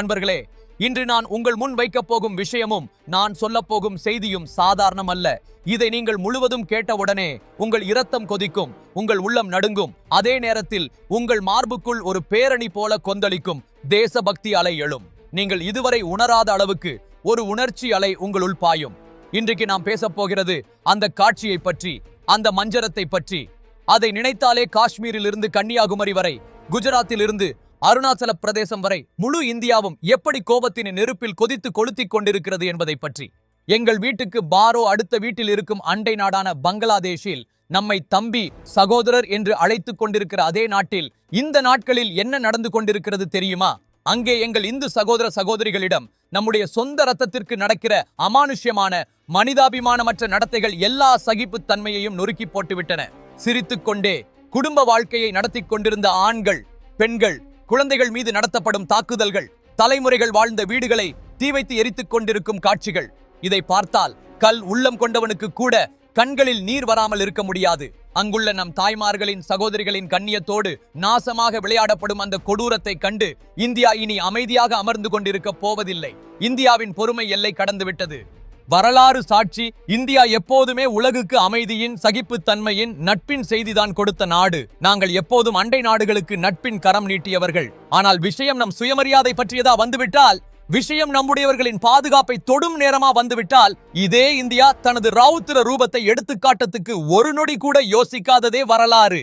நண்பர்களே இன்று நான் உங்கள் முன் வைக்கப் போகும் விஷயமும் நான் சொல்லப்போகும் செய்தியும் சாதாரணம் அல்ல இதை நீங்கள் முழுவதும் கேட்டவுடனே உங்கள் இரத்தம் கொதிக்கும் உங்கள் உள்ளம் நடுங்கும். அதே நேரத்தில் உங்கள் மார்புக்குள் ஒரு பேரணி போல கொந்தளிக்கும் தேசபக்தி அலை எழும். நீங்கள் இதுவரை உணராத அளவுக்கு ஒரு உணர்ச்சி அலை உங்களுள் பாயும். இன்றைக்கு நாம் பேசப்போகிறது அந்த காட்சியை பற்றி அந்த மஞ்சரத்தை பற்றி. அதை நினைத்தாலே காஷ்மீரில் இருந்து கன்னியாகுமரி வரை குஜராத்தில் இருந்து அருணாச்சல பிரதேசம் வரை முழு இந்தியாவும் எப்படி கோபத்தின் நெருப்பில் கொதித்து கொளுத்திக் கொண்டிருக்கிறது என்பதை பற்றி. எங்கள் வீட்டுக்கு பாரோ அடுத்த வீட்டில் இருக்கும் அண்டை நாடான பங்களாதேஷில் நம்மை தம்பி சகோதரர் என்று அழைத்துக் கொண்டிருக்கிற அதே நாட்டில் இந்த நாட்களில் என்ன நடந்து கொண்டிருக்கிறது தெரியுமா? அங்கே எங்கள் இந்து சகோதர சகோதரிகளிடம் நம்முடைய சொந்த ரத்தத்திற்கு நடக்கிற அமானுஷ்யமான மனிதாபிமானமற்ற நடத்தைகள் எல்லா சகிப்பு தன்மையையும் நொறுக்கி போட்டுவிட்டன. சிரித்துக் கொண்டே குடும்ப வாழ்க்கையை நடத்திக் கொண்டிருந்த ஆண்கள் பெண்கள் குழந்தைகள் மீது நடத்தப்படும் தாக்குதல்கள் தலைமுறைகள் வாழ்ந்த வீடுகளை தீ வைத்து எரித்துக் கொண்டிருக்கும் காட்சிகள். இதை பார்த்தால் கல் உள்ளம் கொண்டவனுக்கு கூட கண்களில் நீர் வராமல் இருக்க முடியாது. அங்குள்ள நம் தாய்மார்களின் சகோதரிகளின் கண்ணியத்தோடு நாசமாக விளையாடப்படும் அந்த கொடூரத்தை கண்டு இந்தியா இனி அமைதியாக அமர்ந்து கொண்டிருக்க போவதில்லை. இந்தியாவின் பொறுமை எல்லை கடந்துவிட்டது. வரலாறு சாட்சி இந்தியா எப்போதுமே உலகுக்கு அமைதியின் சகிப்புத்தன்மையின் நட்பின் செய்திதான் கொடுத்த நாடு. நாங்கள் எப்போதும் அண்டை நாடுகளுக்கு நட்பின் கரம் நீட்டியவர்கள். ஆனால் விஷயம் நம் சுயமரியாதை பற்றியதா வந்துவிட்டால் விஷயம் நம்முடையவர்களின் பாதுகாப்பை தொடும் நேரமா வந்துவிட்டால் இதே இந்தியா தனது ராவுத்திர ரூபத்தை எடுத்துக்காட்டத்துக்கு ஒரு நொடி கூட யோசிக்காததே வரலாறு.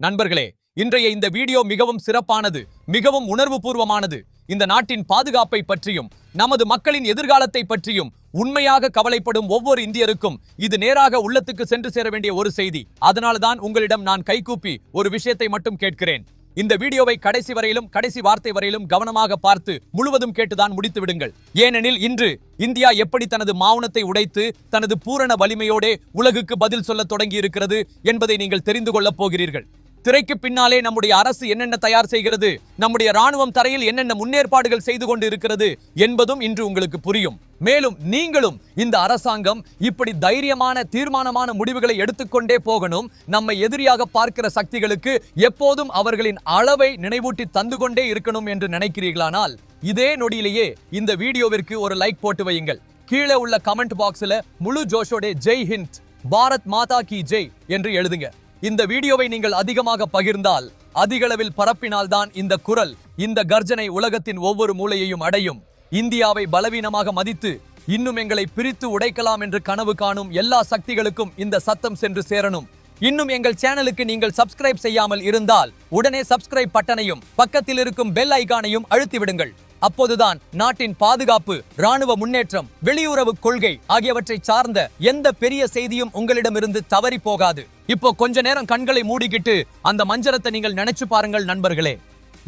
நண்பர்களே இன்றைய இந்த வீடியோ மிகவும் சிறப்பானது மிகவும் உணர்வுபூர்வமானது. இந்த நாட்டின் பாதுகாப்பை பற்றியும் நமது மக்களின் எதிர்காலத்தை பற்றியும் உண்மையாக கவலைப்படும் ஒவ்வொரு இந்தியருக்கும் இது நேராக உள்ளத்துக்கு சென்று சேர வேண்டிய ஒரு செய்தி. அதனால்தான் உங்களிடம் நான் கைகூப்பி ஒரு விஷயத்தை மட்டும் கேட்கிறேன். இந்த வீடியோவை கடைசி வரையிலும் கடைசி வார்த்தை வரையிலும் கவனமாக பார்த்து முழுவதும் கேட்டுதான் முடித்து விடுங்கள். ஏனெனில் இன்று இந்தியா எப்படி தனது மௌனத்தை உடைத்து தனது பூரண வலிமையோடே உலகுக்கு பதில் சொல்ல தொடங்கி இருக்கிறது என்பதை நீங்கள் தெரிந்து கொள்ளப் போகிறீர்கள். திரைக்கு பின்னாலே நம்முடைய அரசு என்னென்ன தயார் செய்கிறது நம்முடைய ராணுவம் தரையில் என்னென்ன முன்னேற்பாடுகள் செய்து கொண்டு இருக்கிறது என்பதும் இன்று உங்களுக்கு புரியும். மேலும் நீங்களும் இந்த அரசாங்கம் இப்படி தைரியமான தீர்மானமான முடிவுகளை எடுத்துக்கொண்டே போகணும். நம்மை எதிரியாக பார்க்கிற சக்திகளுக்கு எப்போதும் அவர்களின் அளவை நினைவூட்டி தந்து கொண்டே இருக்கணும் என்று நினைக்கிறீர்களானால் இதே நொடியிலேயே இந்த வீடியோவிற்கு ஒரு லைக் போட்டு வையுங்கள். கீழே உள்ள கமெண்ட் பாக்ஸ்ல முழு ஜோஷோடே ஜெய் ஹிந்த் பாரத் மாதா கி ஜெய் என்று எழுதுங்க. இந்த வீடியோவை நீங்கள் அதிகமாக பகிர்ந்தால் அதிகளவில் பரப்பினால்தான் இந்த குரல் இந்த கர்ஜனை உலகத்தின் ஒவ்வொரு மூலையையும் அடையும். இந்தியாவை பலவீனமாக மதித்து இன்னும் எங்களை பிரித்து உடைக்கலாம் என்று கனவு காணும் எல்லா சக்திகளுக்கும் இந்த சத்தம் சென்று சேரணும். இன்னும் எங்கள் சேனலுக்கு நீங்கள் சப்ஸ்கிரைப் செய்யாமல் இருந்தால் உடனே சப்ஸ்கிரைப் பட்டனையும் பக்கத்தில் இருக்கும் பெல் ஐகானையும் அழுத்திவிடுங்கள். அப்போதுதான் நாட்டின் பாதுகாப்பு ராணுவ முன்னேற்றம் வெளியுறவு கொள்கை ஆகியவற்றை சார்ந்த எந்த பெரிய செய்தியும் உங்களிடமிருந்து தவறி போகாது. இப்போ கொஞ்ச நேரம் கண்களை மூடிக்கிட்டு அந்த மஞ்சரத்தை நீங்கள் நினைச்சு பாருங்கள் நண்பர்களே.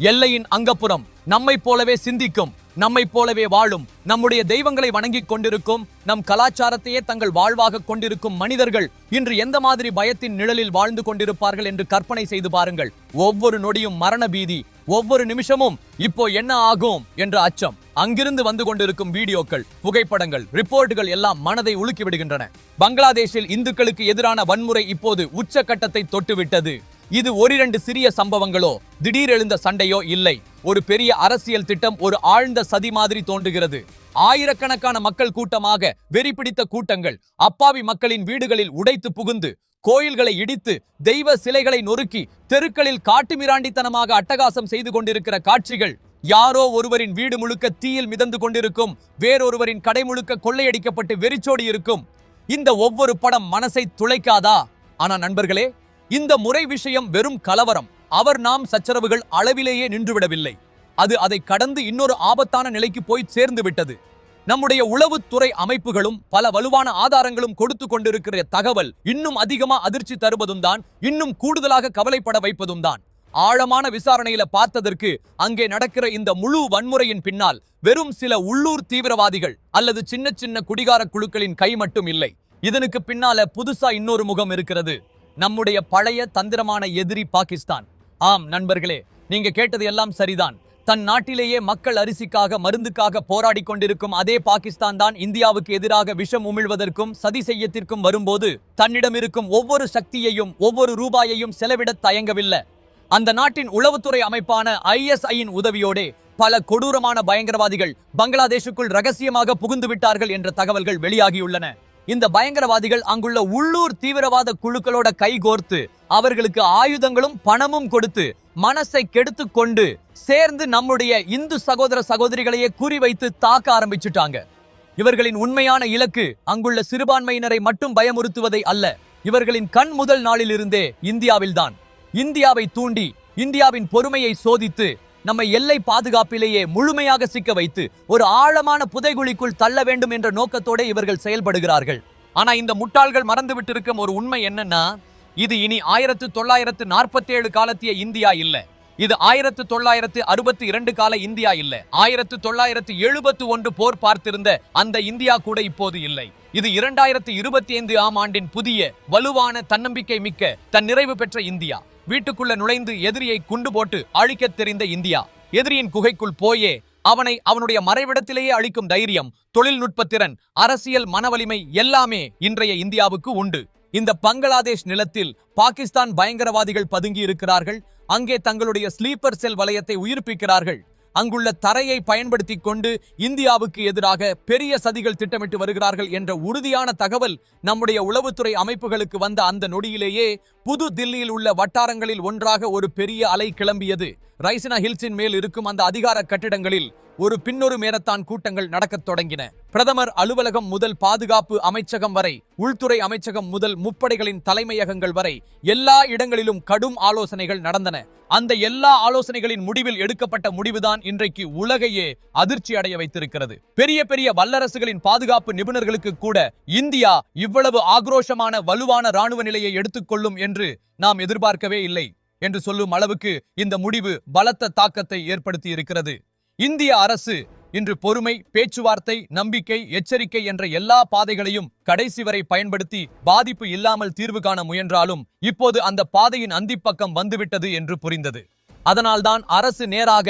எல்லையின் அங்கப்புறம் நம்மை போலவே சிந்திக்கும் நம்மை போலவே வாழும் நம்முடைய தெய்வங்களை வணங்கிக் கொண்டிருக்கும் நம் கலாச்சாரத்தையே தங்கள் வாழ்வாக கொண்டிருக்கும் மனிதர்கள் இன்று எந்த மாதிரி பயத்தின் நிழலில் வாழ்ந்து கொண்டிருப்பார்கள் என்று கற்பனை செய்து பாருங்கள். ஒவ்வொரு நொடியும் மரண பீதி ஒவ்வொரு நிமிஷமும் இப்போ என்ன ஆகும் என்ற அச்சம். அங்கிருந்து வந்து கொண்டிருக்கும் வீடியோக்கள் புகைப்படங்கள் ரிப்போர்ட்டுகள் எல்லாம் மனதை உலுக்கி விடுகின்றன. பங்களாதேஷில் இந்துக்களுக்கு எதிரான வன்முறை இப்போது உச்சக்கட்டத்தை தொட்டுவிட்டது. இது ஓரிரண்டு சிறிய சம்பவங்களோ திடீர் எழுந்த சண்டையோ இல்லை. ஒரு பெரிய அரசியல் திட்டம் ஒரு ஆழ்ந்த சதி மாதிரி தோன்றுகிறது. ஆயிரக்கணக்கான மக்கள் கூட்டமாக வெறி பிடித்த கூட்டங்கள் அப்பாவி மக்களின் வீடுகளில் உடைத்து புகுந்து கோயில்களை இடித்து தெய்வ சிலைகளை நொறுக்கி தெருக்களில் காட்டுமிராண்டித்தனமாக அட்டகாசம் செய்து கொண்டிருக்கிற காட்சிகள் யாரோ ஒருவரின் வீடு முழுக்க தீயில் மிதந்து கொண்டிருக்கும் வேறொருவரின் கடை முழுக்க கொள்ளையடிக்கப்பட்டு வெறிச்சோடி இருக்கும். இந்த ஒவ்வொரு படம் மனசை துளைக்காதா? ஆனா நண்பர்களே இந்த முறை விஷயம் வெறும் கலவரம். அவர் நாம் சச்சரவுகள் அளவிலேயே நின்றுவிடவில்லை. அது அதை கடந்து இன்னொரு ஆபத்தான நிலைக்கு போய் சேர்ந்து விட்டது. நம்முடைய உளவுத்துறை அமைப்புகளும் பல வலுவான ஆதாரங்களும் கொடுத்து கொண்டிருக்கிற தகவல் இன்னும் அதிகமா அதிர்ச்சி தருவதும் தான் இன்னும் கூடுதலாக கவலைப்பட வைப்பதும் தான். ஆழமான விசாரணையில பார்த்ததற்கு அங்கே நடக்கிற இந்த முழு வன்முறையின் பின்னால் வெறும் சில உள்ளூர் தீவிரவாதிகள் அல்லது சின்ன சின்ன குடிகார குழுக்களின் கை மட்டும் இல்லை. இதனுக்கு பின்னால புதுசா இன்னொரு முகம் இருக்கிறது. நம்முடைய பழைய தந்திரமான எதிரி பாகிஸ்தான். ஆம் நண்பர்களே நீங்க கேட்டது எல்லாம் சரிதான். தன் நாட்டிலேயே மக்கள் அரிசிக்காக மருந்துக்காக போராடி கொண்டிருக்கும் அதே பாகிஸ்தான் தான் இந்தியாவுக்கு எதிராக விஷம் உமிழ்வதற்கும் சதி செய்யத்திற்கும் வரும்போது தன்னிடம் இருக்கும் ஒவ்வொரு சக்தியையும் ஒவ்வொரு ரூபாயையும் செலவிட தயங்கவில்லை. அந்த நாட்டின் உளவுத்துறை அமைப்பான ஐஎஸ்ஐயின் உதவியோடே பல கொடூரமான பயங்கரவாதிகள் பங்களாதேஷுக்குள் ரகசியமாக புகுந்து விட்டார்கள் என்ற தகவல்கள் வெளியாகியுள்ளன. இந்த பயங்கரவாதிகள் அங்குள்ள உள்ளூர் தீவிரவாத குழுக்களோட கைகோர்த்து அவர்களுக்கு ஆயுதங்களும் பணமும் கொடுத்து மனசை கெடுத்து கொண்டு சேர்ந்து நம்முடைய இந்து சகோதர சகோதரிகளையே குறிவைத்து தாக்க ஆரம்பிச்சுட்டாங்க. இவர்களின் உண்மையான இலக்கு அங்குள்ள சிறுபான்மையினரை மட்டும் பயமுறுத்துவதை அல்ல இவர்களின் கண் முதல் நாளிலிருந்தே இந்தியாவில்தான். இந்தியாவை தூண்டி இந்தியாவின் பொறுமையை சோதித்து நம்மை எல்லை பாதுகாப்பிலேயே முழுமையாக சிக்க வைத்து ஒரு ஆழமான புதைகுழிக்குள் தள்ள வேண்டும் என்ற நோக்கத்தோட இவர்கள் செயல்படுகிறார்கள். ஆனா இந்த முட்டாள்கள் மறந்துவிட்டு இருக்கும் ஒரு உண்மை என்னன்னா இது இனி ஆயிரத்து தொள்ளாயிரத்து நாற்பத்தி ஏழு காலத்திய இந்தியா இல்ல. இது ஆயிரத்து தொள்ளாயிரத்து அறுபத்தி இரண்டு கால இந்தியா இல்ல. ஆயிரத்து தொள்ளாயிரத்து எழுபத்து ஒன்று போர் பார்த்திருந்த அந்த இந்தியா கூட இப்போது இல்லை. இது இரண்டாயிரத்து இருபத்தி ஐந்து ஆம் ஆண்டின் புதிய வலுவான தன்னம்பிக்கை மிக்க தன் நிறைவு பெற்ற இந்தியா. வீட்டுக்குள்ள நுழைந்து எதிரியை குண்டு போட்டு அழிக்கத் தெரிந்த இந்தியா. எதிரியின் குகைக்குள் போயே அவனை அவனுடைய மறைவிடத்திலேயே அழிக்கும் தைரியம் தொழில்நுட்ப திறன் அரசியல் மனவலிமை எல்லாமே இன்றைய இந்தியாவுக்கு உண்டு. இந்த பங்களாதேஷ் நிலத்தில் பாகிஸ்தான் பயங்கரவாதிகள் பதுங்கி இருக்கிறார்கள் அங்கே தங்களுடைய ஸ்லீப்பர் செல் வலயத்தை உயிர்ப்பிக்கிறார்கள். அங்குள்ள தரையை பயன்படுத்தி கொண்டு இந்தியாவுக்கு எதிராக பெரிய சதிகள் திட்டமிட்டு வருகிறார்கள் என்ற உறுதியான தகவல் நம்முடைய உளவுத்துறை அமைப்புகளுக்கு வந்த அந்த நொடியிலேயே புது தில்லியில் உள்ள வட்டாரங்களில் ஒன்றாக ஒரு பெரிய அலை கிளம்பியது. ரைசினா ஹில்ஸின் மேல் இருக்கும் அந்த அதிகார கட்டிடங்களில் ஒரு பின்னொரு மேரத்தான் கூட்டங்கள் நடக்கத் தொடங்கின. பிரதமர் அலுவலகம் முதல் பாதுகாப்பு அமைச்சகம் வரை உள்துறை அமைச்சகம் முதல் முப்படைகளின் தலைமையகங்கள் வரை எல்லா இடங்களிலும் கடும் ஆலோசனைகள் நடந்தன. அந்த எல்லா ஆலோசனைகளின் முடிவில் எடுக்கப்பட்ட முடிவுதான் இன்றைக்கு உலகையே அதிர்ச்சி அடைய வைத்திருக்கிறது. பெரிய பெரிய வல்லரசுகளின் பாதுகாப்பு நிபுணர்களுக்கு கூட இந்தியா இவ்வளவு ஆக்ரோஷமான வலுவான ராணுவ நிலையை எடுத்துக்கொள்ளும் என்று நாம் எதிர்பார்க்கவே இல்லை. என்று சொல்லும் அளவுக்கு இந்த முடிவு பலத்த தாக்கத்தை ஏற்படுத்தி இருக்கிறது. இந்திய அரசு இன்று பொறுமை பேச்சுவார்த்தை நம்பிக்கை எச்சரிக்கை என்ற எல்லா பாதைகளையும் கடைசி வரை பயன்படுத்தி பாதிப்பு இல்லாமல் தீர்வு காண முயன்றாலும் இப்போது அந்த பாதையின் அந்திப்பக்கம் வந்துவிட்டது என்று புரிந்தது. அதனால்தான் அரசு நேராக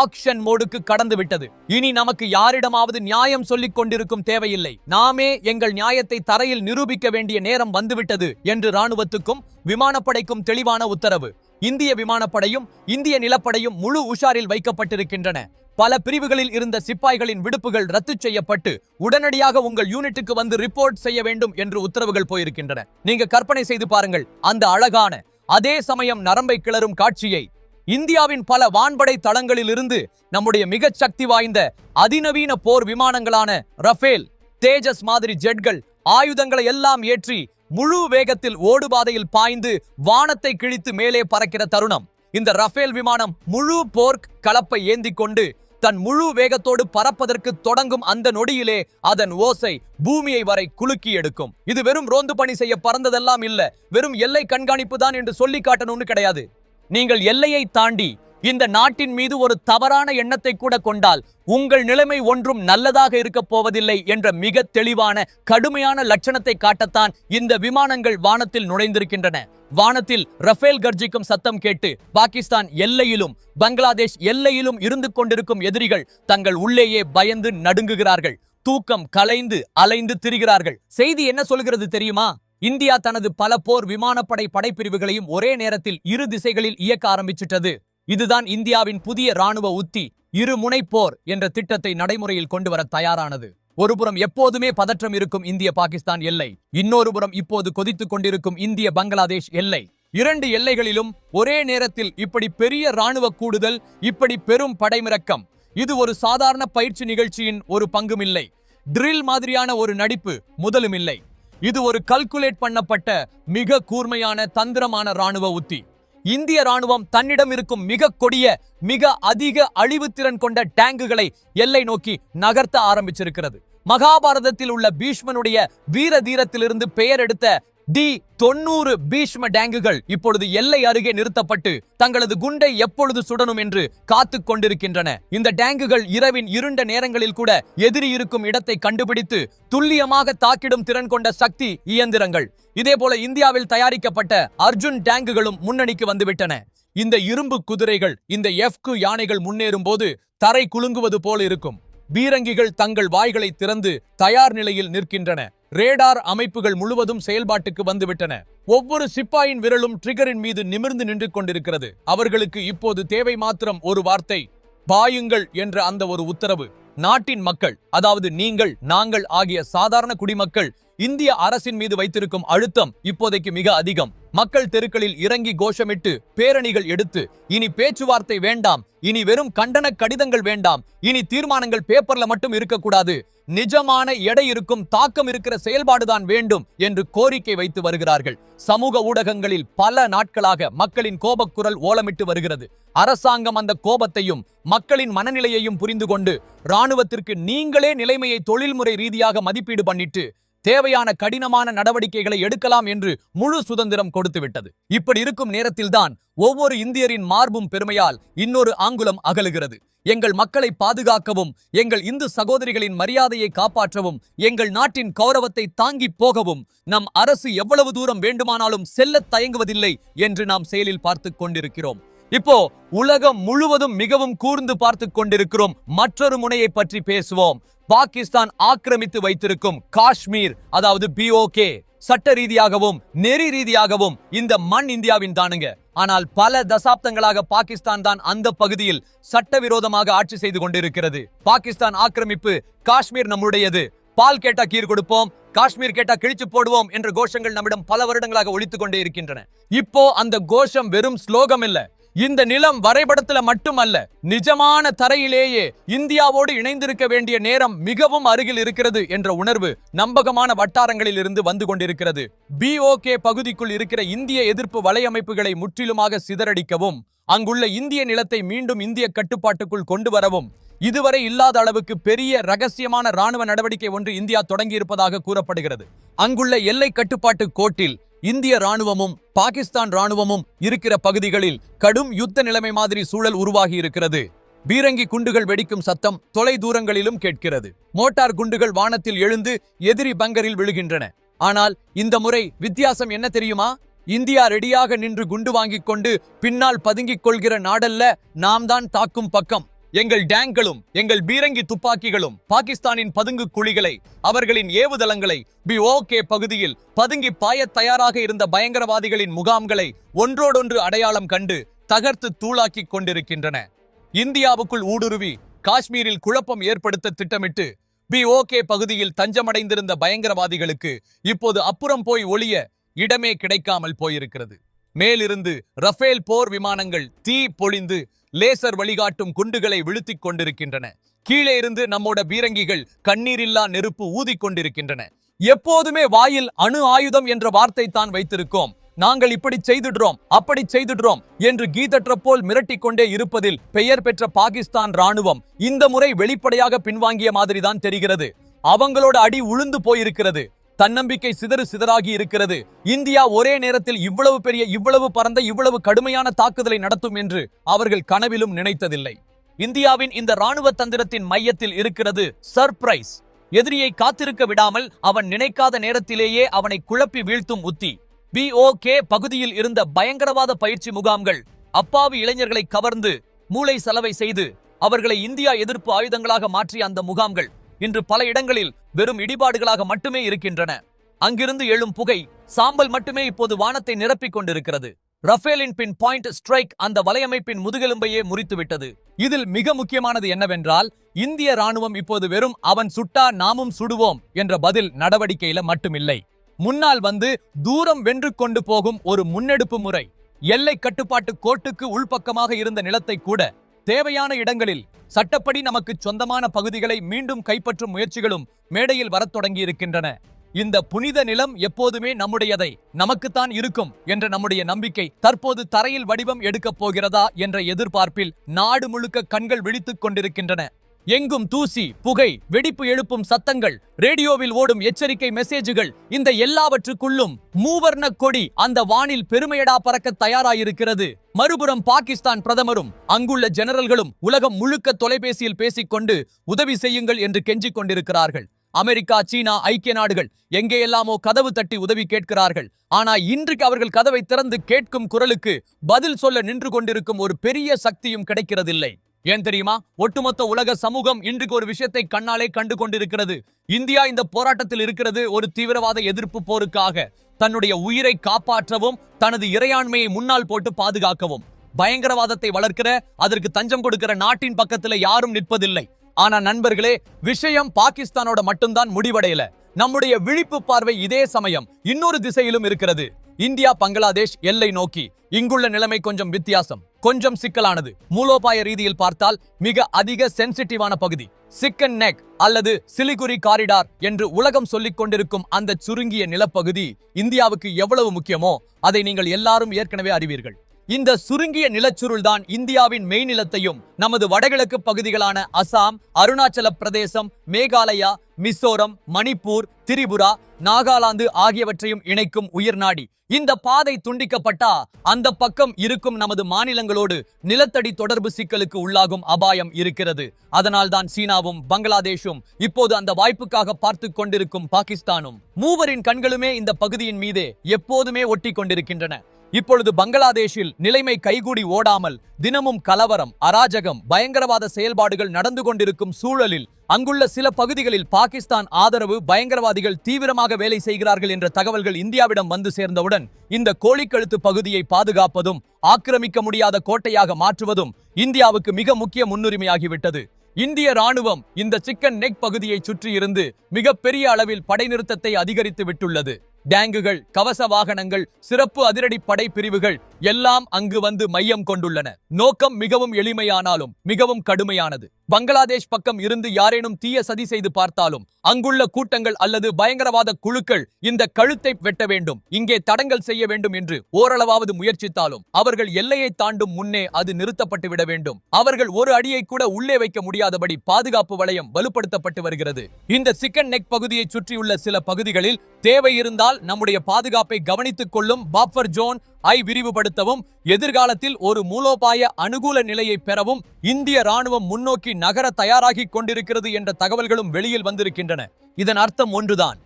ஆக்ஷன் மோடுக்கு கடந்து விட்டது. இனி நமக்கு யாரிடமாவது நியாயம் சொல்லிக் கொண்டிருக்கும் தேவையில்லை. நாமே எங்கள் நியாயத்தை தரையில் நிரூபிக்க வேண்டிய நேரம் வந்துவிட்டது என்று ராணுவத்துக்கும் விமானப்படைக்கும் தெளிவான உத்தரவு. இந்திய விமானப்படையும் இந்திய நிலப்படையும் முழு உஷாரில் வைக்கப்பட்டிருக்கின்றன. பல பிரிவுகளில் இருந்த சிப்பாய்களின் விடுப்புகள் ரத்து செய்யப்பட்டு உடனடியாக உங்கள் யூனிட்டுக்கு வந்து ரிப்போர்ட் செய்ய வேண்டும் என்று உத்தரவுகள் போயிருக்கின்றன. நீங்க கற்பனை செய்து பாருங்கள் அந்த அழகான அதே சமயம் நரம்பை கிளறும் காட்சியை. இந்தியாவின் பல வான்படை தளங்களில் இருந்து நம்முடைய மிகச் சக்தி வாய்ந்த அதிநவீன போர் விமானங்களான ரஃபேல் தேஜஸ் மாதிரி ஜெட்கள் ஆயுதங்களை எல்லாம் ஏற்றி முழு வேகத்தில் ஓடுபாதையில் பாய்ந்து வானத்தை கிழித்து மேலே பறக்கிற தருணம். இந்த ரஃபேல் விமானம் முழு போர்க் கலப்பை ஏந்தி கொண்டு தன் முழு வேகத்தோடு பறப்பதற்கு தொடங்கும் அந்த நொடியிலே அதன் ஓசை பூமியை வரை குலுக்கி எடுக்கும். இது வெறும் ரோந்து பணி செய்ய பறந்ததெல்லாம் இல்ல. வெறும் எல்லை கண்காணிப்பு தான் என்று சொல்லி காட்டணும்னு கிடையாது. நீங்கள் எல்லையை தாண்டி இந்த நாட்டின் மீது ஒரு தவறான எண்ணத்தை கூட கொண்டால் உங்கள் நிலைமை ஒன்றும் நல்லதாக இருக்க போவதில்லை என்ற மிக தெளிவான கடுமையான லட்சணத்தை காட்டத்தான் இந்த விமானங்கள் வானத்தில் நுழைந்திருக்கின்றன. வானத்தில் ரஃபேல் கர்ஜிக்கும் சத்தம் கேட்டு பாகிஸ்தான் எல்லையிலும் பங்களாதேஷ் எல்லையிலும் இருந்து கொண்டிருக்கும் எதிரிகள் தங்கள் உள்ளேயே பயந்து நடுங்குகிறார்கள். தூக்கம் கலைந்து அலைந்து திரிகிறார்கள். செய்தி என்ன சொல்கிறது தெரியுமா? இந்தியா தனது பல போர் விமானப்படை படைப்பிரிவுகளையும் ஒரே நேரத்தில் இரு திசைகளில் இயக்க ஆரம்பிச்சிட்டது. இதுதான் இந்தியாவின் புதிய ராணுவ உத்தி இருமுனை போர் என்ற திட்டத்தை நடைமுறையில் கொண்டு வர தயாரானது ஒருபுறம் எப்போதுமே பதற்றம் இருக்கும் இந்திய பாகிஸ்தான் எல்லை இன்னொரு புறம் இப்போது கொதித்துக் கொண்டிருக்கும் இந்திய பங்களாதேஷ் எல்லை. இரண்டு எல்லைகளிலும் ஒரே நேரத்தில் இப்படி பெரிய ராணுவ கூடுதல் இப்படி பெரும் படைமிறக்கம். இது ஒரு சாதாரண பயிற்சி நிகழ்ச்சியின் ஒரு பங்குமில்லை. ட்ரில் மாதிரியான ஒரு நடிப்பு முதலும் இல்லை இது ஒரு கல்குலேட் பண்ணப்பட்ட மிக கூர்மையான தந்திரமான ராணுவ உத்தி. இந்திய ராணுவம் தன்னிடம் இருக்கும் மிக கொடிய மிக அதிக அழிவுத்திறன் கொண்ட டேங்குகளை எல்லை நோக்கி நகர்த்த ஆரம்பிச்சிருக்கிறது. மகாபாரதத்தில் உள்ள பீஷ்மனுடைய வீர தீரத்திலிருந்து பெயர் எடுத்த டி தொண்ணூறு பீஷ்ம டேங்குகள் இப்பொழுது எல்லை அருகே நிறுத்தப்பட்டு தங்களது குண்டை எப்பொழுது சுடணும் என்று காத்து கொண்டிருக்கின்றன. இந்த டேங்குகள் இரவின் இருண்ட நேரங்களில் கூட எதிரி இருக்கும் இடத்தை கண்டுபிடித்து துல்லியமாக தாக்கிடும் திறன் கொண்ட சக்தி இயந்திரங்கள். இதேபோல இந்தியாவில் தயாரிக்கப்பட்ட அர்ஜுன் டேங்குகளும் முன்னணிக்கு வந்துவிட்டன. இந்த இரும்பு குதிரைகள் இந்த எஃப்கு யானைகள் முன்னேறும் போது தரை குலுங்குவது போல இருக்கும். பீரங்கிகள் தங்கள் வாய்களை திறந்து தயார் நிலையில் நிற்கின்றன. ரேடார் அமைப்புகள் முழுவதும் செயல்பாட்டுக்கு வந்துவிட்டன. ஒவ்வொரு சிப்பாயின் விரலும் ட்ரிகரின் மீது நிமிர்ந்து நின்று கொண்டிருக்கிறது. அவர்களுக்கு இப்போது தேவை மாத்திரம் ஒரு வார்த்தை பாயுங்கள் என்ற அந்த ஒரு உத்தரவு. நாட்டின் மக்கள் அதாவது நீங்கள் நாங்கள் ஆகிய சாதாரண குடிமக்கள் இந்திய அரசின் மீது வைத்திருக்கும் அழுத்தம் இப்போதைக்கு மிக அதிகம். மக்கள் தெருக்களில் இறங்கி கோஷமிட்டு பேரணிகள் எடுத்து இனி பேச்சுவார்த்தை வேண்டாம் இனி வெறும் கண்டன கடிதங்கள் வேண்டாம் இனி தீர்மானங்கள் பேப்பர்ல மட்டும் இருக்கக்கூடாது. நிஜமான எடை இருக்கும் தாக்கம் இருக்கிற செயல்பாடுதான் வேண்டும் என்று கோரிக்கை வைத்து வருகிறார்கள். சமூக ஊடகங்களில் பல நாட்களாக மக்களின் கோபக்குரல் ஓலமிட்டு வருகிறது. அரசாங்கம் அந்த கோபத்தையும் மக்களின் மனநிலையையும் புரிந்து கொண்டு ராணுவத்திற்கு நீங்களே நிலைமையை தொழில்முறை ரீதியாக மதிப்பீடு பண்ணிட்டு தேவையான கடினமான நடவடிக்கைகளை எடுக்கலாம் என்று முழு சுதந்திரம் கொடுத்து விட்டது இப்படி இருக்கும் நேரத்தில்தான் ஒவ்வொரு இந்தியரின் மார்பும் பெருமையால் இன்னொரு ஆங்குலம் அகலுகிறது. எங்கள் மக்களை பாதுகாக்கவும் எங்கள் இந்து சகோதரிகளின் மரியாதையை காப்பாற்றவும் எங்கள் நாட்டின் கௌரவத்தை தாங்கி போகவும் நம் அரசு எவ்வளவு தூரம் வேண்டுமானாலும் செல்லத் தயங்குவதில்லை என்று நாம் செயலில் பார்த்துக் கொண்டிருக்கிறோம். இப்போ உலகம் முழுவதும் மிகவும் கூர்ந்து பார்த்து கொண்டிருக்கிறோம். மற்றொரு முனையை பற்றி பேசுவோம். பாகிஸ்தான் ஆக்கிரமித்து வைத்திருக்கும் காஷ்மீர் அதாவது பிஓகே சட்ட ரீதியாகவும் நெறி ரீதியாகவும் இந்த மண் இந்தியாவின் தானுங்க. ஆனால் பல தசாப்தங்களாக பாகிஸ்தான் தான் அந்த பகுதியில் சட்டவிரோதமாக ஆட்சி செய்து கொண்டிருக்கிறது. பாகிஸ்தான் ஆக்கிரமிப்பு காஷ்மீர் நம்முடையது. பால் கேட்டா கீர் கொடுப்போம் காஷ்மீர் கேட்டா கிழிச்சு போடுவோம் என்ற கோஷங்கள் நம்மிடம் பல வருடங்களாக ஒலித்துக் கொண்டே இருக்கின்றன. இப்போ அந்த கோஷம் வெறும் ஸ்லோகம் இல்ல. இந்த நிலம் வரைபடத்துல மட்டுமல்ல நிஜமான தரையிலேயே இந்தியாவோடு இணைந்திருக்க வேண்டிய நேரம் மிகவும் அருகில் இருக்கிறது என்ற உணர்வு நம்பகமான வட்டாரங்களில் இருந்து வந்து கொண்டிருக்கிறது. பிஓகே பகுதிக்குள் இருக்கிற இந்திய எதிர்ப்பு வலையமைப்புகளை முற்றிலுமாக சிதறடிக்கவும் அங்குள்ள இந்திய நிலத்தை மீண்டும் இந்திய கட்டுப்பாட்டுக்குள் கொண்டு வரவும் இதுவரை இல்லாத அளவுக்கு பெரிய ரகசியமான ராணுவ நடவடிக்கை ஒன்று இந்தியா தொடங்கியிருப்பதாக கூறப்படுகிறது. அங்குள்ள எல்லை கட்டுப்பாட்டு கோட்டில் இந்திய ராணுவமும் பாகிஸ்தான் ராணுவமும் இருக்கிற பகுதிகளில் கடும் யுத்த நிலைமை மாதிரி சூழல் உருவாகி இருக்கிறது. பீரங்கி குண்டுகள் வெடிக்கும் சத்தம் தொலை தூரங்களிலும் கேட்கிறது. மோட்டார் குண்டுகள் வானத்தில் எழுந்து எதிரி பங்கரில் விழுகின்றன. ஆனால் இந்த முறை வித்தியாசம் என்ன தெரியுமா? இந்தியா ரெடியாக நின்று குண்டு வாங்கிக் கொண்டு பின்னால் பதுங்கிக் கொள்கிற நாடல்ல நாம் தான் தாக்கும் பக்கம். எங்கள் டேங்களும் எங்கள் பீரங்கி துப்பாக்கிகளும் பாகிஸ்தானின் பதுங்கு குழிகளை அவர்களின் ஏவுதளங்களை பி ஓகே பகுதியில் பதுங்கி பாயத் தயாராக இருந்த பயங்கரவாதிகளின் முகாம்களை ஒன்றோடொன்று அடையாளம் கண்டு தகர்த்து தூளாக்கிக் கொண்டிருக்கின்றன. இந்தியாவுக்குள் ஊடுருவி காஷ்மீரில் குழப்பம் ஏற்படுத்த திட்டமிட்டு பி ஓகே பகுதியில் தஞ்சமடைந்திருந்த பயங்கரவாதிகளுக்கு இப்போது அப்புறம் போய் ஒளிய இடமே கிடைக்காமல் போயிருக்கிறது. மேலிருந்து ரஃபேல் போர் விமானங்கள் தீ பொழிந்து லேசர் வழிகாட்டும் குண்டுகளை விழுத்திக் கொண்டிருக்கின்றன. கீழே இருந்து நம்மோட பீரங்கிகள் கண்ணீரில்லா நெருப்பு ஊதிக் கொண்டிருக்கின்றன. எப்போதுமே வாயில் அணு ஆயுதம் என்ற வார்த்தை தான் வைத்திருக்கோம். நாங்கள் இப்படி செய்துடுறோம் அப்படி செய்துடுறோம் என்று கீதற்ற போல் மிரட்டிக் கொண்டே இருப்பதில் பெயர் பெற்ற பாகிஸ்தான் ராணுவம் இந்த முறை வெளிப்படையாக பின்வாங்கிய மாதிரிதான் தெரிகிறது. அவங்களோட அடி உளுந்து போயிருக்கிறது. தன்னம்பிக்கை சிதறு சிதறாகி இருக்கிறது. இந்தியா ஒரே நேரத்தில் இவ்வளவு பெரிய இவ்வளவு பரந்த இவ்வளவு கடுமையான தாக்குதலை நடத்தும் என்று அவர்கள் கனவிலும் நினைத்ததில்லை. இந்தியாவின் இந்த ராணுவ தந்திரத்தின் மையத்தில் இருக்கிறது சர்ப்ரைஸ். எதிரியை காத்திருக்க விடாமல் அவன் நினைக்காத நேரத்திலேயே அவனை குழப்பி வீழ்த்தும் உத்தி. பிஓகே பகுதியில் இருந்த பயங்கரவாத பயிற்சி முகாம்கள். அப்பாவி இளைஞர்களை கவர்ந்து மூளை சலவை செய்து அவர்களை இந்தியா எதிர்ப்பு ஆயுதங்களாக மாற்றிய அந்த முகாம்கள். இன்று பல இடங்களில் வெறும் இடிபாடுகளாக மட்டுமே இருக்கின்றன. அங்கிருந்து எழும் புகை சாம்பல் மட்டுமே இப்போது வானத்தை நிரப்பிக் கொண்டிருக்கிறது. ரஃபேலின் பின் பாயிண்ட் ஸ்ட்ரைக் அந்த வலையமைப்பின் முதுகெலும்பையே முறித்துவிட்டது. இதில் மிக முக்கியமானது என்னவென்றால் இந்திய ராணுவம் இப்போது வெறும் அவன் சுட்டா நாமும் சுடுவோம் என்ற பதில் நடவடிக்கையில மட்டுமில்லை. முன்னால் வந்து தூரம் வென்று கொண்டு போகும் ஒரு முன்னெடுப்பு முறை. எல்லை கட்டுப்பாட்டு கோட்டுக்கு உள்பக்கமாக இருந்த நிலத்தை கூட தேவையான இடங்களில் சட்டப்படி நமக்கு சொந்தமான பகுதிகளை மீண்டும் கைப்பற்றும் முயற்சிகளும் மேடையில் வரத் தொடங்கி இருக்கின்றன இந்த புனித நிலம் எப்போதுமே நம்முடையதை நமக்குத்தான் இருக்கும் என்ற நம்முடைய நம்பிக்கை தற்போது தரையில் வடிவம் எடுக்கப் போகிறதா என்ற எதிர்பார்ப்பில் நாடு முழுக்க கண்கள் விழித்துக் கொண்டிருக்கின்றன. எங்கும் தூசி புகை வெடிப்பு எழுப்பும் சத்தங்கள் ரேடியோவில் ஓடும் எச்சரிக்கை மெசேஜுகள் இந்த எல்லாவற்றுக்குள்ளும் மூவர்ண கொடி அந்த வானில் பெருமையடா பறக்க தயாராயிருக்கிறது. மறுபுறம் பாகிஸ்தான் பிரதமரும் அங்குள்ள ஜெனரல்களும் உலகம் முழுக்க தொலைபேசியில் பேசிக்கொண்டு உதவி செய்யுங்கள் என்று கெஞ்சிக் கொண்டிருக்கிறார்கள். அமெரிக்கா சீனா ஐக்கிய நாடுகள் எங்கேயெல்லாமோ கதவு தட்டி உதவி கேட்கிறார்கள். ஆனா இன்றைக்கு அவர்கள் கதவை திறந்து கேட்கும் குரலுக்கு பதில் சொல்ல நின்று கொண்டிருக்கும் ஒரு பெரிய சக்தியும் கிடைக்கிறதில்லை. ஏன் தெரியுமா? ஒட்டுமொத்த உலக சமூகம் இன்றைக்கு ஒரு விஷயத்தை கண்ணாலே கண்டு கொண்டிருக்கிறது. இந்தியா இந்த போராட்டத்தில் இருக்கிறது ஒரு தீவிரவாத எதிர்ப்பு போருக்காக. தன்னுடைய உயிரை காப்பாற்றவும் தனது இறையாண்மையை முன்னால் போட்டு பாதுகாக்கவும். பயங்கரவாதத்தை வளர்க்கிற அதற்கு தஞ்சம் கொடுக்கிற நாட்டின் பக்கத்துல யாரும் நிற்பதில்லை. ஆனா நண்பர்களே விஷயம் பாகிஸ்தானோட மட்டும்தான் முடிவடையல. நம்முடைய விழிப்பு பார்வை இதே சமயம் இன்னொரு திசையிலும் இருக்கிறது. இந்தியா பங்களாதேஷ் எல்லை நோக்கி. இங்குள்ள நிலைமை கொஞ்சம் வித்தியாசம். கொஞ்சம் சிக்கலானது. மூலோபாய ரீதியில் பார்த்தால் மிக அதிக சென்சிட்டிவான பகுதி. சிக்கன் நெக் அல்லது சிலிகுரி காரிடார் என்று உலகம் சொல்லிக் கொண்டிருக்கும் அந்த சுருங்கிய நிலப்பகுதி இந்தியாவுக்கு எவ்வளவு முக்கியமோ அதை நீங்கள் எல்லாரும் ஏற்கனவே அறிவீர்கள். இந்த சுருங்கிய நிலச்சுருள் தான் இந்தியாவின் மெய்நிலத்தையும் நமது வடகிழக்கு பகுதிகளான அசாம் அருணாச்சல பிரதேசம் மேகாலயா மிசோரம் மணிப்பூர் திரிபுரா நாகாலாந்து ஆகியவற்றையும் இணைக்கும் உயிர்நாடி இந்த பாதை துண்டிக்கப்பட்டா அந்த பக்கம் இருக்கும் நமது மாநிலங்களோடு நிலத்தடி தொடர்பு சிக்கலுக்கு உள்ளாகும் அபாயம் இருக்கிறது. அதனால்தான் சீனாவும் பங்களாதேஷும் இப்போது அந்த வாய்ப்புக்காக பார்த்து கொண்டிருக்கும் பாகிஸ்தானும் மூவரின் கண்களுமே இந்த பகுதியின் மீதே எப்போதுமே ஒட்டி கொண்டிருக்கின்றன. இப்பொழுது பங்களாதேஷில் நிலைமை கைகூடி ஓடாமல் தினமும் கலவரம் அராஜகம் பயங்கரவாத செயல்பாடுகள் நடந்து கொண்டிருக்கும் சூழலில் அங்குள்ள சில பகுதிகளில் பாகிஸ்தான் ஆதரவு பயங்கரவாதிகள் தீவிரமாக வேலை செய்கிறார்கள் என்ற தகவல்கள் இந்தியாவிடம் வந்து சேர்ந்தவுடன் இந்த கோழிக்கழுத்து பகுதியை பாதுகாப்பதும் ஆக்கிரமிக்க முடியாத கோட்டையாக மாற்றுவதும் இந்தியாவுக்கு மிக முக்கிய முன்னுரிமையாகிவிட்டது. இந்திய ராணுவம் இந்த சிக்கன் நெக் பகுதியை சுற்றியிருந்து மிகப்பெரிய அளவில் படைநிறுத்தத்தை அதிகரித்து விட்டுள்ளது. டேங்குகள் கவச வாகனங்கள் சிறப்பு அதிரடி படை பிரிவுகள் எல்லாம் அங்கு வந்து மையம் கொண்டுள்ளன. நோக்கம் மிகவும் எளிமையானாலும் மிகவும் கடுமையானது. பங்களாதேஷ் பக்கம் இருந்து யாரேனும் தீய சதி செய்து பார்த்தாலும் அங்குள்ள கூட்டங்கள் அல்லது பயங்கரவாத குழுக்கள் இந்த கழுத்தை வெட்ட வேண்டும் இங்கே தடங்கல் செய்ய வேண்டும் என்று ஓரளவாவது முயற்சித்தாலும் அவர்கள் எல்லையை தாண்டும் முன்னே அது நிறுத்தப்பட்டு விட வேண்டும். அவர்கள் ஒரு அடியை கூட உள்ளே வைக்க முடியாதபடி பாதுகாப்பு வளையம் வலுப்படுத்தப்பட்டு வருகிறது. இந்த சிக்கன் நெக் பகுதியை சுற்றியுள்ள சில பகுதிகளில் தேவை இருந்தால் நம்முடைய பாதுகாப்பை கவனித்துக் கொள்ளும் பாப்பர் ஜோன் ஐ விரிவுபடுத்தவும் எதிர்காலத்தில் ஒரு மூலோபாய அனுகூல நிலையை பெறவும் இந்திய ராணுவம் முன்னோக்கி நகர தயாராகிக் கொண்டிருக்கிறது என்ற தகவல்களும் வெளியில் வந்திருக்கின்றன. இதன் அர்த்தம் ஒன்றுதான்.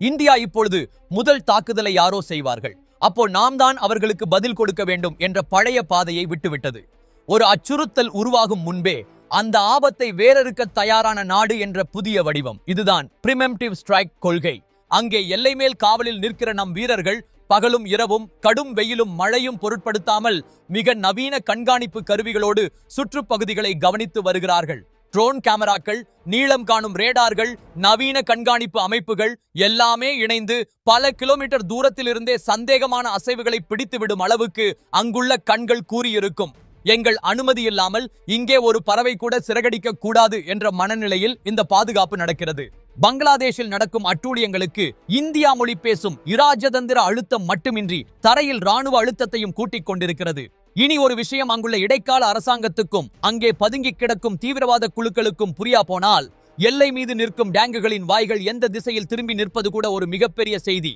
இந்தியா இப்பொழுது முதல் தாக்குதலை யாரோ செய்வார்கள். அப்போ நாம் தான் அவர்களுக்கு பதில் கொடுக்க வேண்டும் என்ற பழைய பாதையை விட்டுவிட்டது. ஒரு அச்சுறுத்தல் உருவாகும் முன்பே அந்த ஆபத்தை வேறறுக்க தயாரான நாடு என்ற புதிய வடிவம். இதுதான் பிரிமெம்டிவ் ஸ்ட்ரைக் கொள்கை. அங்கே எல்லை மேல் காவலில் நிற்கிற நம் வீரர்கள் பகலும் இரவும் கடும் வெயிலும் மழையும் பொருட்படுத்தாமல் மிக நவீன கண்காணிப்பு கருவிகளோடு சுற்றுப்பகுதிகளை கவனித்து வருகிறார்கள். ட்ரோன் கேமராக்கள் நீளம் காணும் ரேடார்கள் நவீன கண்காணிப்பு அமைப்புகள் எல்லாமே இணைந்து பல கிலோமீட்டர் தூரத்திலிருந்தே சந்தேகமான அசைவுகளை பிடித்துவிடும் அளவுக்கு அங்குள்ள கண்கள் கூறியிருக்கும். எங்கள் அனுமதி இல்லாமல் இங்கே ஒரு பறவை கூட சிறகடிக்க கூடாது என்ற மனநிலையில் இந்த பாதுகாப்பு நடக்கிறது. பங்களாதேஷில் நடக்கும் அட்டூழியங்களுக்கு இந்தியா மொழி பேசும் இராஜதந்திர அழுத்தம் மட்டுமின்றி தரையில் ராணுவ அழுத்தத்தையும் கூட்டிக் கொண்டிருக்கிறது. இனி ஒரு விஷயம் அங்குள்ள இடைக்கால அரசாங்கத்துக்கும் அங்கே பதுங்கி கிடக்கும் தீவிரவாத குழுக்களுக்கும் புரியா போனால் எல்லை மீது நிற்கும் டேங்குகளின் வாய்கள் எந்த திசையில் திரும்பி நிற்பது கூட ஒரு மிகப்பெரிய செய்தி.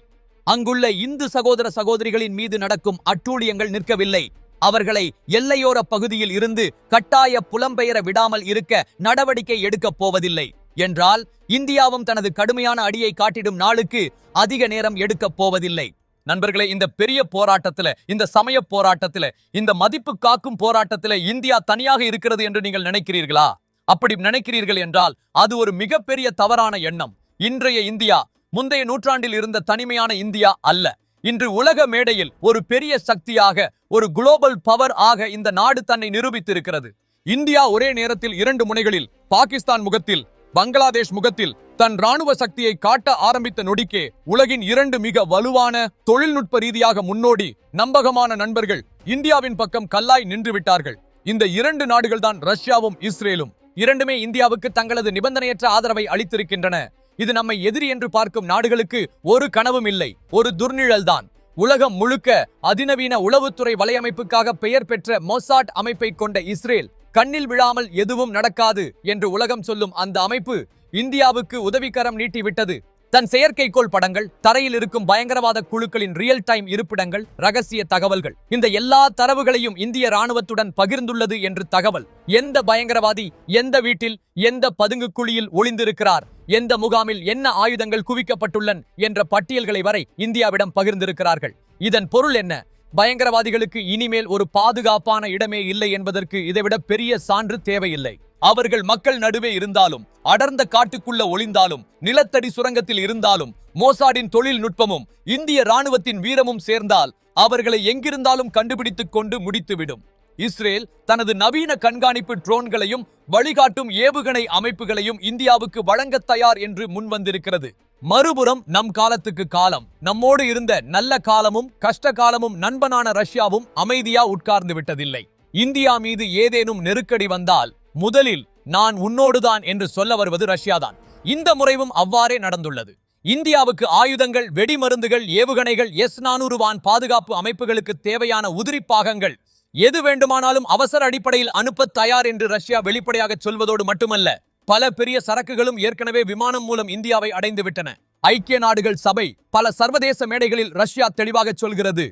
அங்குள்ள இந்து சகோதர சகோதரிகளின் மீது நடக்கும் அட்டூழியங்கள் நிற்கவில்லை. அவர்களை எல்லையோர பகுதியில் இருந்து கட்டாய புலம்பெயர விடாமல் இருக்க நடவடிக்கை எடுக்கப் போவதில்லை. என்றால் இந்தியாவும் தனது கடுமையான அடியை காட்டிடும் நாளுக்கு அதிக நேரம் எடுக்கப் போவதில்லை. நண்பர்களே இந்த பெரிய போராட்டத்துல இந்த சமய போராட்டத்துல இந்த மதிப்பு காக்கும் போராட்டத்துல இந்தியா தனியாக இருக்கிறது என்று நீங்கள் நினைக்கிறீர்களா? அப்படி நினைக்கிறீர்கள் என்றால் அது ஒரு மிகப்பெரிய தவறான எண்ணம். இன்றைய இந்தியா முந்தைய நூற்றாண்டில் இருந்த தனிமையான இந்தியா அல்ல. இன்று உலக மேடையில் ஒரு பெரிய சக்தியாக ஒரு குளோபல் பவர் ஆக இந்த நாடு தன்னை நிரூபித்திருக்கிறது. இந்தியா ஒரே நேரத்தில் இரண்டு முனைகளில் பாகிஸ்தான் முகத்தில் பங்களாதேஷ் முகத்தில் தன் ராணுவ சக்தியை காட்ட ஆரம்பித்த நொடிக்கே உலகின் இரண்டு மிக வலுவான தொழில்நுட்ப ரீதியாக முன்னோடி நம்பகமான நண்பர்கள் இந்தியாவின் பக்கம் கல்லாய் நின்று விட்டார்கள் இந்த இரண்டு நாடுகள்தான் ரஷ்யாவும் இஸ்ரேலும். இரண்டுமே இந்தியாவுக்கு தங்களது நிபந்தனையற்ற ஆதரவை அளித்திருக்கின்றன. இது நம்மை எதிரி என்று பார்க்கும் நாடுகளுக்கு ஒரு கனவும் இல்லை ஒரு துர்நிழல்தான். உலகம் முழுக்க அதிநவீன உளவுத்துறை வலையமைப்புக்காக பெயர் பெற்ற மொசாட் அமைப்பை கொண்ட இஸ்ரேல் கண்ணில் விழாமல் எதுவும் நடக்காது என்று உலகம் சொல்லும் அந்த அமைப்பு இந்தியாவுக்கு உதவிக்கரம் நீட்டிவிட்டது. தன் செயற்கைக்கோள் படங்கள் தரையில் இருக்கும் பயங்கரவாத குழுக்களின் ரியல் டைம் இருப்பிடங்கள் ரகசிய தகவல்கள். இந்த எல்லா தரவுகளையும் இந்திய ராணுவத்துடன் பகிர்ந்துள்ளது என்று தகவல். எந்த பயங்கரவாதி எந்த வீட்டில் எந்த பதுங்கு குழியில் ஒளிந்திருக்கிறார் எந்த முகாமில் என்ன ஆயுதங்கள் குவிக்கப்பட்டுள்ளன என்ற பட்டியல்களை வரை இந்தியாவிடம் பகிர்ந்திருக்கிறார்கள். இதன் பொருள் என்ன? பயங்கரவாதிகளுக்கு இனிமேல் ஒரு பாதுகாப்பான இடமே இல்லை என்பதற்கு இதைவிட பெரிய சான்று தேவையில்லை. அவர்கள் மக்கள் நடுவே இருந்தாலும் அடர்ந்த காட்டுக்குள்ள ஒளிந்தாலும் நிலத்தடி சுரங்கத்தில் இருந்தாலும் மோசாடின் தொழில்நுட்பமும் இந்திய ராணுவத்தின் வீரமும் சேர்ந்தால் அவர்களை எங்கிருந்தாலும் கண்டுபிடித்துக் கொண்டு முடித்துவிடும். இஸ்ரேல் தனது நவீன கண்காணிப்பு ட்ரோன்களையும் வழிகாட்டும் ஏவுகணை அமைப்புகளையும் இந்தியாவுக்கு வழங்க தயார் என்று முன்வந்திருக்கிறது. மறுபுறம் நம் காலத்துக்கு காலம். நம்மோடு இருந்த நல்ல காலமும் கஷ்ட காலமும் நண்பனான ரஷ்யாவும் அமைதியா உட்கார்ந்து விட்டதில்லை. இந்தியா மீது ஏதேனும் நெருக்கடி வந்தால் முதலில் நான் உன்னோடுதான் என்று சொல்ல வருவது ரஷ்யாதான். இந்த முறைவும் அவ்வாறே நடந்துள்ளது. இந்தியாவுக்கு ஆயுதங்கள் வெடிமருந்துகள் ஏவுகணைகள் எஸ் நானூறு வான் பாதுகாப்பு அமைப்புகளுக்கு தேவையான உதிரி பாகங்கள் எது வேண்டுமானாலும் அவசர அடிப்படையில் அனுப்ப தயார் என்று ரஷ்யா வெளிப்படையாக சொல்வதோடு மட்டுமல்ல பல பெரிய சரக்குகளும் ஏற்கனவே விமானம் மூலம் இந்தியாவை அடைந்து விட்டன ஐக்கிய நாடுகள் சபை பல சர்வதேச மேடைகளில் ரஷ்யா தெளிவாக சொல்கிறது.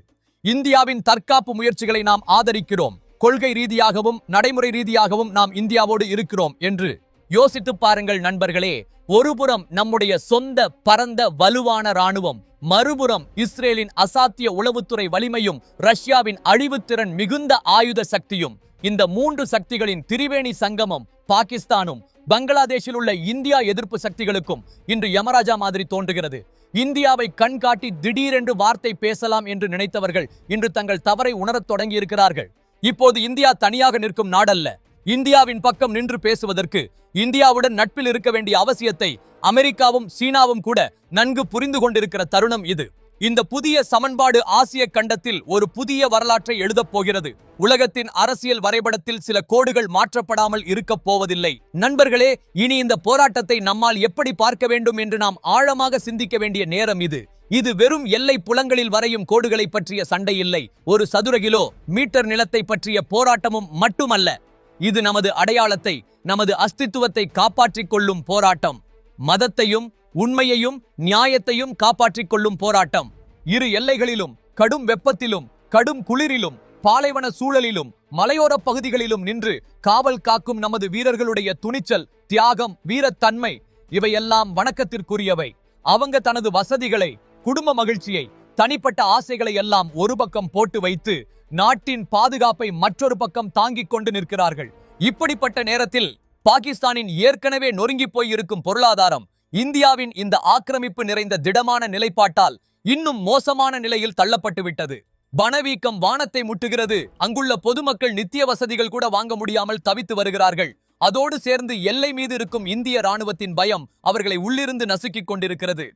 இந்தியாவின் தற்காப்பு முயற்சிகளை நாம் ஆதரிக்கிறோம். கொள்கை ரீதியாகவும் நடைமுறை ரீதியாகவும் நாம் இந்தியாவோடு இருக்கிறோம் என்று யோசித்து பாருங்கள் நண்பர்களே. ஒருபுறம் நம்முடைய சொந்த பரந்த வலுவான ராணுவம் மறுபுறம் இஸ்ரேலின் அசாத்திய உளவுத்துறை வலிமையும் ரஷ்யாவின் அழிவுத்திறன் மிகுந்த ஆயுத சக்தியும் இந்த மூன்று சக்திகளின் திரிவேணி சங்கமம் பாகிஸ்தானும் பங்களாதேஷில் உள்ள இந்தியா எதிர்ப்பு சக்திகளுக்கும் இன்று யமராஜா மாதிரி தோன்றுகிறது. இந்தியாவை கண்காட்டி திடீரென்று வார்த்தை பேசலாம் என்று நினைத்தவர்கள் இன்று தங்கள் தவறை உணரத் தொடங்கியிருக்கிறார்கள். இப்போது இந்தியா தனியாக நிற்கும் நாடல்ல. இந்தியாவின் பக்கம் நின்று பேசுவதற்கு இந்தியாவுடன் நட்பில் இருக்க வேண்டிய அவசியத்தை அமெரிக்காவும் சீனாவும் கூட நன்கு புரிந்து கொண்டிருக்கிற தருணம் இது. இந்த புதிய சமன்பாடு ஆசிய கண்டத்தில் ஒரு புதிய வரலாற்றை எழுதப் போகிறது. உலகத்தின் அரசியல் வரைபடத்தில் சில கோடுகள் மாற்றப்படாமல் இருக்கப் போவதில்லை. நண்பர்களே இனி இந்த போராட்டத்தை நம்மால் எப்படி பார்க்க வேண்டும் என்று நாம் ஆழமாக சிந்திக்க வேண்டிய நேரம் இது. இது வெறும் எல்லை புலங்களில் வரையும் கோடுகளை பற்றிய சண்டை இல்லை. ஒரு சதுர கிலோ மீட்டர் நிலத்தை பற்றிய போராட்டமும் மட்டுமல்ல. இது நமது அடையாளத்தை நமது அஸ்தித்துவத்தை காப்பாற்றிக் கொள்ளும் போராட்டம். மதத்தையும் உண்மையையும் நியாயத்தையும் காப்பாற்றிக் கொள்ளும் போராட்டம். இரு எல்லைகளிலும் கடும் வெப்பத்திலும் கடும் குளிரிலும் பாலைவன சூழலிலும் மலையோர பகுதிகளிலும் நின்று காவல் காக்கும் நமது வீரர்களுடைய துணிச்சல் தியாகம் வீரத்தன்மை இவையெல்லாம் வணக்கத்திற்குரியவை. அவங்க தனது வசதிகளை குடும்ப மகிழ்ச்சியை தனிப்பட்ட ஆசைகளை எல்லாம் ஒரு பக்கம் போட்டு வைத்து நாட்டின் பாதுகாப்பை மற்றொரு பக்கம் தாங்கிக் கொண்டு நிற்கிறார்கள். இப்படிப்பட்ட நேரத்தில் பாகிஸ்தானின் ஏற்கனவே நொறுங்கி போய் இருக்கும் பொருளாதாரம் இந்தியாவின் இந்த ஆக்கிரமிப்பு நிறைந்த திடமான நிலைப்பாட்டால் இன்னும் மோசமான நிலையில் தள்ளப்பட்டு விட்டது பணவீக்கம் வானத்தை முட்டுகிறது. அங்குள்ள பொதுமக்கள் நித்திய வசதிகள் கூட வாங்க முடியாமல் தவித்து வருகிறார்கள். அதோடு சேர்ந்து எல்லை மீது இருக்கும் இந்திய ராணுவத்தின் பயம் அவர்களை உள்ளிருந்து நசுக்கிக் கொண்டிருக்கிறது.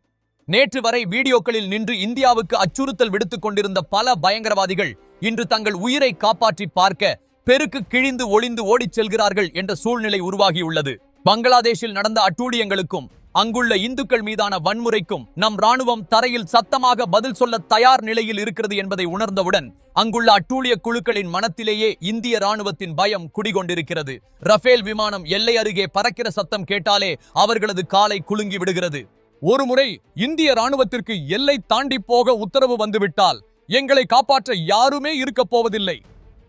நேற்று வரை வீடியோக்களில் நின்று இந்தியாவுக்கு அச்சுறுத்தல் விடுத்துக் கொண்டிருந்த பல பயங்கரவாதிகள் இன்று தங்கள் உயிரை காப்பாற்றி பார்க்க பெருக்கு கிழிந்து ஒளிந்து ஓடிச் செல்கிறார்கள் என்ற சூழ்நிலை உருவாகியுள்ளது. பங்களாதேஷில் நடந்த அட்டூழியங்களுக்கும் அங்குள்ள இந்துக்கள் மீதான வன்முறைக்கும் நம் ராணுவம் தரையில் சத்தமாக பதில் சொல்ல தயார் நிலையில் இருக்கிறது என்பதை உணர்ந்தவுடன் அங்குள்ள அட்டூழிய குழுக்களின் மனத்திலேயே இந்திய ராணுவத்தின் பயம் குடிகொண்டிருக்கிறது. ரஃபேல் விமானம் எல்லை அருகே பறக்கிற சத்தம் கேட்டாலே அவர்களது காலை குலுங்கி விடுகிறது. ஒருமுறை இந்திய ராணுவத்திற்கு எல்லை தாண்டி போக உத்தரவு வந்துவிட்டால் எங்களை காப்பாற்ற யாருமே இருக்கப் போவதில்லை.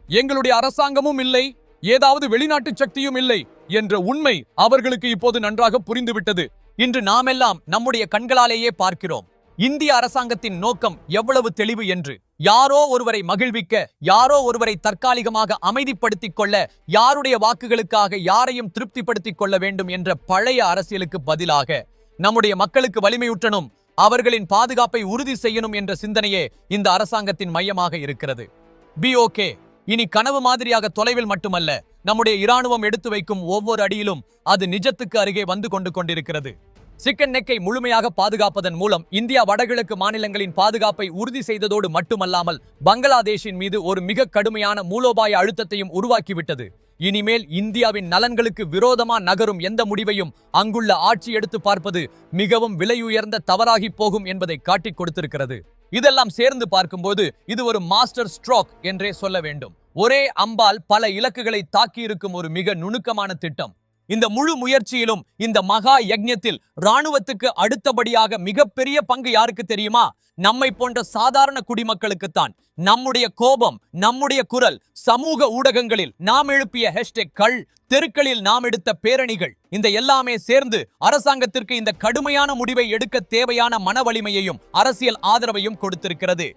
எங்களுடைய அரசாங்கமும் இல்லை ஏதாவது வெளிநாட்டு சக்தியும் இல்லை என்ற உண்மை அவர்களுக்கு இப்போது நன்றாக புரிந்துவிட்டது. இன்று நாமெல்லாம் நம்முடைய கண்களாலேயே பார்க்கிறோம். இந்திய அரசாங்கத்தின் நோக்கம் எவ்வளவு தெளிவு என்று. யாரோ ஒருவரை மகிழ்விக்க யாரோ ஒருவரை தற்காலிகமாக அமைதிப்படுத்திக் கொள்ள யாருடைய வாக்குகளுக்காக யாரையும் திருப்திப்படுத்திக் கொள்ள வேண்டும் என்ற பழைய அரசியலுக்கு பதிலாக நம்முடைய மக்களுக்கு வலிமையூட்டணும் அவர்களின் பாதுகாப்பை உறுதி செய்யணும் என்ற சிந்தனையே இந்த அரசாங்கத்தின் மையமாக இருக்கிறது. பி ஓகே இனி கனவு மாதிரியாக தொலைவில் மட்டுமல்ல நம்முடைய இராணுவம் எடுத்து வைக்கும் ஒவ்வொரு அடியிலும் அது நிஜத்துக்கு அருகே வந்து கொண்டு கொண்டிருக்கிறது. சிக்கன் நெக்கை முழுமையாக பாதுகாப்பதன் மூலம் இந்தியா வடகிழக்கு மாநிலங்களின் பாதுகாப்பை உறுதி செய்ததோடு மட்டுமல்லாமல் பங்களாதேஷின் மீது ஒரு மிக கடுமையான மூலோபாய அழுத்தத்தையும் உருவாக்கிவிட்டது. இனிமேல் இந்தியாவின் நலன்களுக்கு விரோதமா நகரும் எந்த முடிவையும் அங்குள்ள ஆட்சி எடுத்து பார்ப்பது மிகவும் விலையுயர்ந்த தவறாகி போகும் என்பதை காட்டிக் கொடுத்திருக்கிறது. இதெல்லாம் சேர்ந்து பார்க்கும்போது இது ஒரு மாஸ்டர் ஸ்ட்ரோக் என்றே சொல்ல வேண்டும். ஒரே அம்பால் பல இலக்குகளை தாக்கியிருக்கும் ஒரு மிக நுணுக்கமான திட்டம். இந்த முழு முயற்சியிலும் இந்த மகா யக்ஞத்தில் ராணுவத்துக்கு அடுத்தபடியாக மிகப்பெரிய பங்கு யாருக்கு தெரியுமா? நம்மை போன்ற சாதாரண குடிமக்களுக்குத்தான். நம்முடைய கோபம் நம்முடைய குரல் சமூக ஊடகங்களில் நாம் எழுப்பிய ஹேஷ்டேக் கள் தெருக்களில் நாம் எடுத்த பேரணிகள் இந்த எல்லாமே சேர்ந்து அரசாங்கத்திற்கு இந்த கடுமையான முடிவை எடுக்க தேவையான மன வலிமையையும் அரசியல் ஆதரவையும் கொடுத்திருக்கிறது.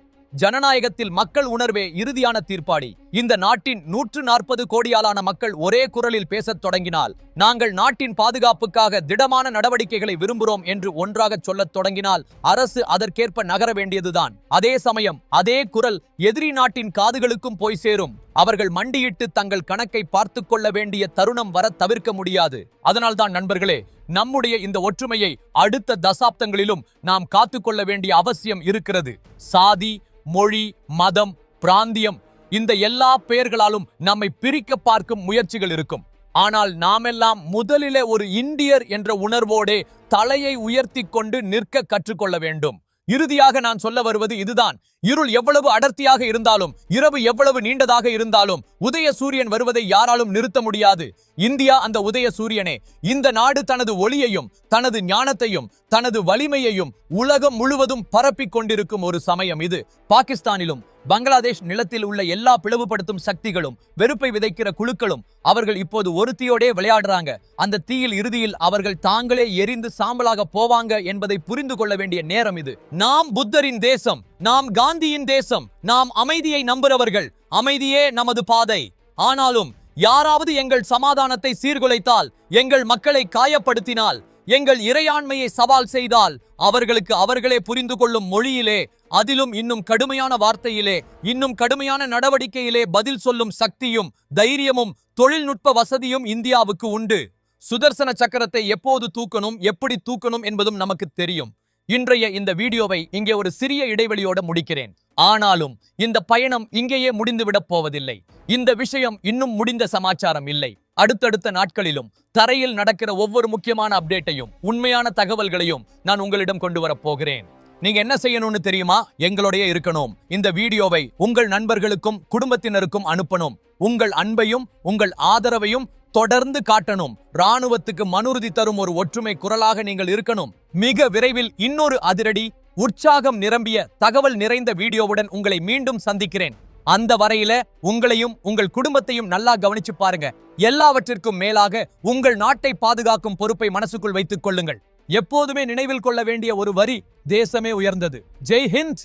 ஜனநாயகத்தில் மக்கள் உணர்வே இறுதியான தீர்ப்பாடி. இந்த நாட்டின் நூற்று நாற்பது கோடியாலான மக்கள் ஒரே குரலில் பேசத் தொடங்கினால் நாங்கள் நாட்டின் பாதுகாப்புக்காக திடமான நடவடிக்கைகளை விரும்புகிறோம் என்று ஒன்றாக சொல்லத் தொடங்கினால் அரசு அதற்கேற்ப நகர வேண்டியதுதான். அதே சமயம் அதே குரல் எதிரி நாட்டின் காதுகளுக்கும் போய் சேரும். அவர்கள் மண்டியிட்டு தங்கள் கணக்கை பார்த்து கொள்ள வேண்டிய தருணம் வர தவிர்க்க முடியாது. அதனால்தான் நண்பர்களே நம்முடைய இந்த ஒற்றுமையை அடுத்த தசாப்தங்களிலும் நாம் காத்துக்கொள்ள வேண்டிய அவசியம் இருக்கிறது. சாதி மொழி மதம் பிராந்தியம் இந்த எல்லா பெயர்களாலும் நம்மை பிரிக்க பார்க்கும் முயற்சிகள் இருக்கும். ஆனால் நாமெல்லாம் முதலிலே ஒரு இந்தியர் என்ற உணர்வோடே தலையை உயர்த்தி கொண்டு நிற்க கற்றுக்கொள்ள வேண்டும். இறுதியாக நான் சொல்ல வருவது இதுதான். இருள் எவ்வளவு அடர்த்தியாக இருந்தாலும் இரவு எவ்வளவு நீண்டதாக இருந்தாலும் உதய சூரியன் வருவதை யாராலும் நிறுத்த முடியாது. இந்தியா அந்த உதய சூரியனே. இந்த நாடு தனது ஒளியையும் தனது ஞானத்தையும் தனது வலிமையையும் உலகம் முழுவதும் பரப்பிக் கொண்டிருக்கும் ஒரு சமயம் இது. பாகிஸ்தானிலும் பங்களாதேஷ் நிலத்தில் உள்ள எல்லா பிளவுபடுத்தும் சக்திகளும் வெறுப்பை விதைக்கிற குழுக்களும் அவர்கள் இப்போது ஒருத்தியோடே விளையாடுறாங்க. அந்த தீயில் இறுதியில் அவர்கள் தாங்களே எரிந்து சாம்பலாக போவாங்க என்பதை புரிந்து கொள்ள வேண்டிய நேரம் இது. நாம் புத்தரின் தேசம். நாம் காந்தியின் தேசம் நாம் அமைதியை நம்புறவர்கள் அமைதியே நமது பாதை. ஆனாலும் யாராவது எங்கள் சமாதானத்தை சீர்குலைத்தால் எங்கள் மக்களை காயப்படுத்தினால் எங்கள் இறையாண்மையை சவால் செய்தால் அவர்களுக்கு அவர்களே புரிந்து கொள்ளும் மொழியிலே அதிலும் இன்னும் கடுமையான வார்த்தையிலே இன்னும் கடுமையான நடவடிக்கையிலே பதில் சொல்லும் சக்தியும் தைரியமும் தொழில்நுட்ப வசதியும் இந்தியாவுக்கு உண்டு. சுதர்சன சக்கரத்தை எப்போது தூக்கணும் எப்படி தூக்கணும் என்பதும் நமக்கு தெரியும். இன்றைய இந்த வீடியோவை இங்கே ஒரு சிறிய இடைவெளியோட முடிக்கிறேன். ஆனாலும் இந்த பயணம் இங்கேயே முடிந்துவிடப் போவதில்லை. இந்த விஷயம் இன்னும் முடிந்த சமாச்சாரம் இல்லை. அடுத்தடுத்த நாட்களிலும் தரையில் நடக்கிற ஒவ்வொரு முக்கியமான அப்டேட்டையும் உண்மையான தகவல்களையும் நான் உங்களிடம் கொண்டு வரப்போகிறேன் நீங்க என்ன செய்யணும்னு தெரியுமா? எங்களுடைய இருக்கணும். இந்த வீடியோவை உங்கள் நண்பர்களுக்கும் குடும்பத்தினருக்கும் அனுப்பணும். உங்கள் அன்பையும் உங்கள் ஆதரவையும் தொடர்ந்து காட்டணும். ராணுவத்துக்கு மனுறுதி தரும் ஒரு ஒற்றுமை குரலாக நீங்கள் இருக்கணும். மிக விரைவில் இன்னொரு அதிரடி உற்சாகம் நிரம்பிய தகவல் நிறைந்த வீடியோவுடன் உங்களை மீண்டும் சந்திக்கிறேன். அந்த வரையில உங்களையும் உங்கள் குடும்பத்தையும் நல்லா கவனிச்சு பாருங்க. எல்லாவற்றிற்கும் மேலாக உங்கள் நாட்டை பாதுகாக்கும் பொறுப்பை மனசுக்குள் வைத்துக் கொள்ளுங்கள். எப்போதுமே நினைவில் கொள்ள வேண்டிய ஒரு வரி தேசமே உயர்ந்தது. ஜெய் ஹிந்த்!